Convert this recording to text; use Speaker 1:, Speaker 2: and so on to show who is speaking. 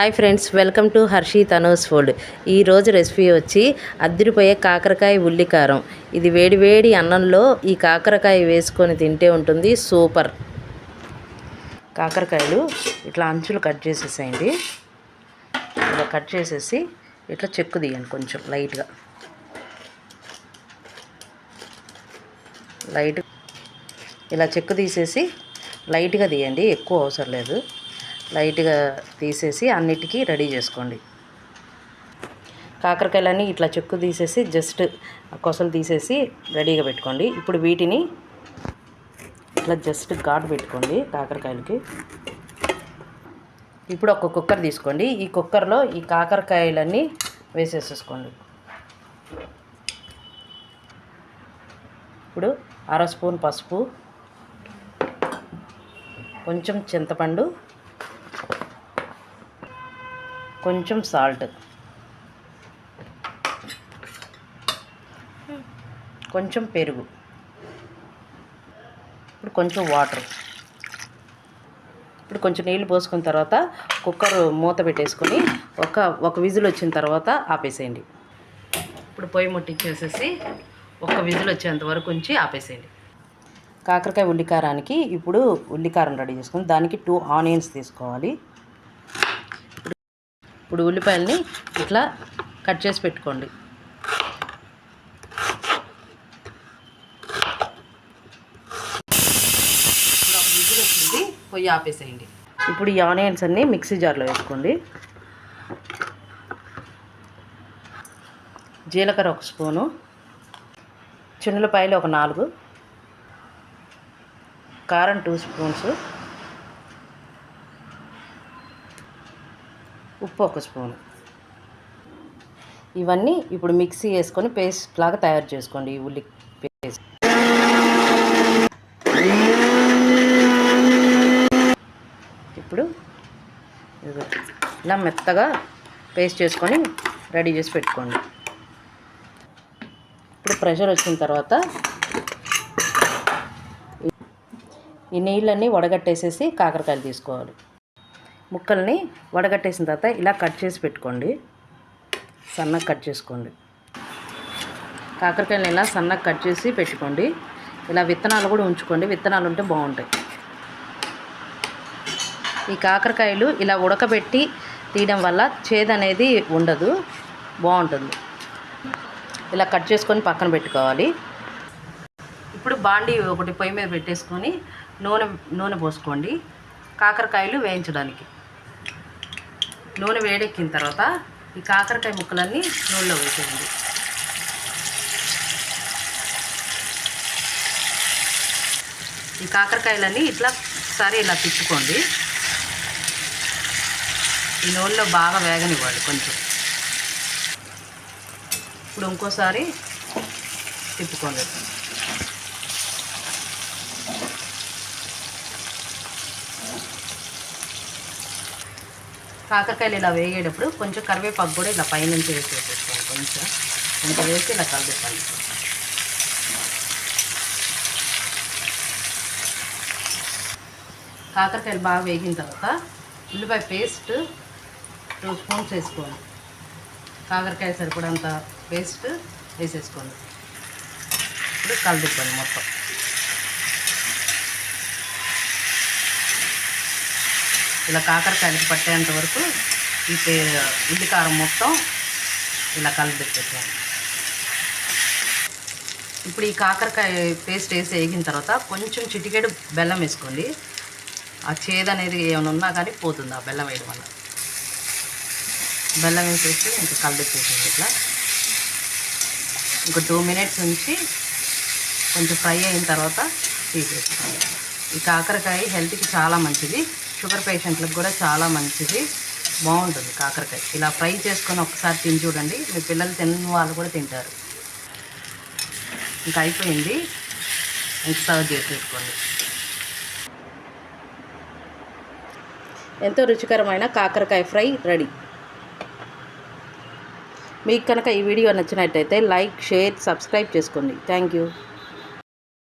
Speaker 1: Hi friends welcome to హర్షీ తనోస్ food ఈరోజు రెసిపీ వచ్చి అద్దరిపోయే కాకరకాయ ఉల్లికారం. ఇది వేడి వేడి అన్నంలో ఈ కాకరకాయ వేసుకొని తింటే ఉంటుంది సూపర్. కాకరకాయలు ఇట్లా అంచులు కట్ చేసేసేయండి. ఇలా కట్ చేసేసి ఇట్లా చెక్కు తీయండి కొంచెం లైట్గా. లైట్ ఇలా చెక్కు తీసేసి లైట్గా తీయండి ఎక్కువ అవసరం లేదు. లైట్గా తీసేసి అన్నిటికీ రెడీ చేసుకోండి. కాకరకాయలన్నీ ఇట్లా చెక్కు తీసేసి జస్ట్ కొసలు తీసేసి రెడీగా పెట్టుకోండి. ఇప్పుడు వీటిని ఇట్లా జస్ట్ ఘాటు పెట్టుకోండి కాకరకాయలకి. ఇప్పుడు ఒక కుక్కర్ తీసుకోండి. ఈ కుక్కర్లో ఈ కాకరకాయలన్నీ వేసేసేసుకోండి. ఇప్పుడు అర స్పూన్ పసుపు కొంచెం చింతపండు కొంచెం సాల్ట్. కొంచెం పెరుగు. ఇప్పుడు కొంచెం వాటర్. ఇప్పుడు కొంచెం నీళ్ళు పోసుకున్న తర్వాత కుక్కర్ మూత పెట్టేసుకొని ఒక ఒక విజిల్ వచ్చిన తర్వాత ఆపేసేయండి. ఇప్పుడు పొయ్యి ముట్టించేసేసి ఒక విజిల్ వచ్చేంత వరకు ఉంచి ఆపేసేయండి. కాకరకాయ ఉల్లికారానికి ఇప్పుడు ఉల్లికారం రెడీ చేసుకుని దానికి టూ ఆనియన్స్ తీసుకోవాలి. ఇప్పుడు ఉల్లిపాయలని ఇట్లా కట్ చేసి పెట్టుకోండి. ఇప్పుడు వచ్చింది పొయ్యి ఆపేసేయండి. ఇప్పుడు ఈ ఆనియన్స్ అన్నీ మిక్సీ జార్లో వేసుకోండి. జీలకర్ర ఒక స్పూను చున్నులపాయలు ఒక నాలుగు కారం టూ స్పూన్స్ ఉప్పు ఒక స్పూన్. ఇవన్నీ ఇప్పుడు మిక్సీ వేసుకొని పేస్ట్ లాగా తయారు చేసుకోండి ఈ ఉల్లి పేస్ట్. ఇప్పుడు ఇలా మెత్తగా పేస్ట్ చేసుకొని రెడీ చేసి పెట్టుకోండి. ఇప్పుడు ప్రెషర్ వచ్చిన తర్వాత ఈ నీళ్ళన్నీ వడగట్టేసేసి కాకరకాయలు తీసుకోవాలి. ముక్కల్ని వడగట్టేసిన తర్వాత ఇలా కట్ చేసి పెట్టుకోండి. సన్నగా కట్ చేసుకోండి. కాకరకాయలు ఇలా సన్నగా కట్ చేసి పెట్టుకోండి. ఇలా విత్తనాలు కూడా ఉంచుకోండి. విత్తనాలు ఉంటే బాగుంటాయి. ఈ కాకరకాయలు ఇలా ఉడకబెట్టి తీయడం వల్ల చేదు అనేది ఉండదు. బాగుంటుంది. ఇలా కట్ చేసుకొని పక్కన పెట్టుకోవాలి. ఇప్పుడు బాండి ఒకటి పొయ్యి మీద పెట్టేసుకొని నూనె నూనె పోసుకోండి. కాకరకాయలు వేయించడానికి. నూనె వేడెక్కిన తర్వాత ఈ కాకరకాయ ముక్కలన్నీ నూనెలో వేసేయండి. ఈ కాకరకాయలన్నీ ఇట్లా ఒకసారి ఇలా తిప్పుకోండి. ఈ నూనెలో బాగా వేగనివ్వాలి కొంచెం. ఇప్పుడు ఇంకోసారి తిప్పుకోండి. కాకరకాయలు ఇలా వేగేటప్పుడు కొంచెం కరివేపాకు కూడా ఇలా పైనుంచి వేసి వేసేసుకోండి కొంచెం ఇంత వేసి ఇలా కలిపిస్తాను కాకరకాయలు బాగా వేగిన తర్వాత ఉల్లిపాయ పేస్ట్ టూ స్పూన్స్ వేసుకోండి కాకరకాయ సరిపడంత పేస్ట్ వేసేసుకోండి ఇప్పుడు కలిదిప్పండి మొత్తం. ఇలా కాకరకాయలకు పట్టేంత వరకు ఈ పే ఉల్లికారం మొత్తం ఇలా కలిపెట్టేసాను ఇప్పుడు ఈ కాకరకాయ పేస్ట్ వేసి వేగిన తర్వాత కొంచెం చిటికెడు బెల్లం వేసుకోండి. ఆ చేదు అనేది ఏమైనా ఉన్నా కానీ పోతుంది ఆ బెల్లం వేయడం వల్ల. బెల్లం వేసేసి ఇంకా కలిపెట్టేసేయండి ఇట్లా. ఇంకా టూ మినిట్స్ ఉంచి కొంచెం ఫ్రై అయిన తర్వాత తీసేసుకోండి. ఈ కాకరకాయ హెల్త్కి చాలా మంచిది. షుగర్ పేషెంట్లకు కూడా చాలా మంచిది. బాగుంటుంది కాకరకాయ. ఇలా ఫ్రై చేసుకొని ఒకసారి తిని చూడండి. మీ పిల్లలు తిన్న వాళ్ళు కూడా తింటారు. ఇంకా అయిపోయింది. ఇంకా సర్వ్ చేసేసుకోండి. ఎంతో రుచికరమైన కాకరకాయ ఫ్రై రెడీ. మీకు కనుక ఈ వీడియో నచ్చినట్టయితే లైక్ షేర్ సబ్స్క్రైబ్ చేసుకోండి. Thank you.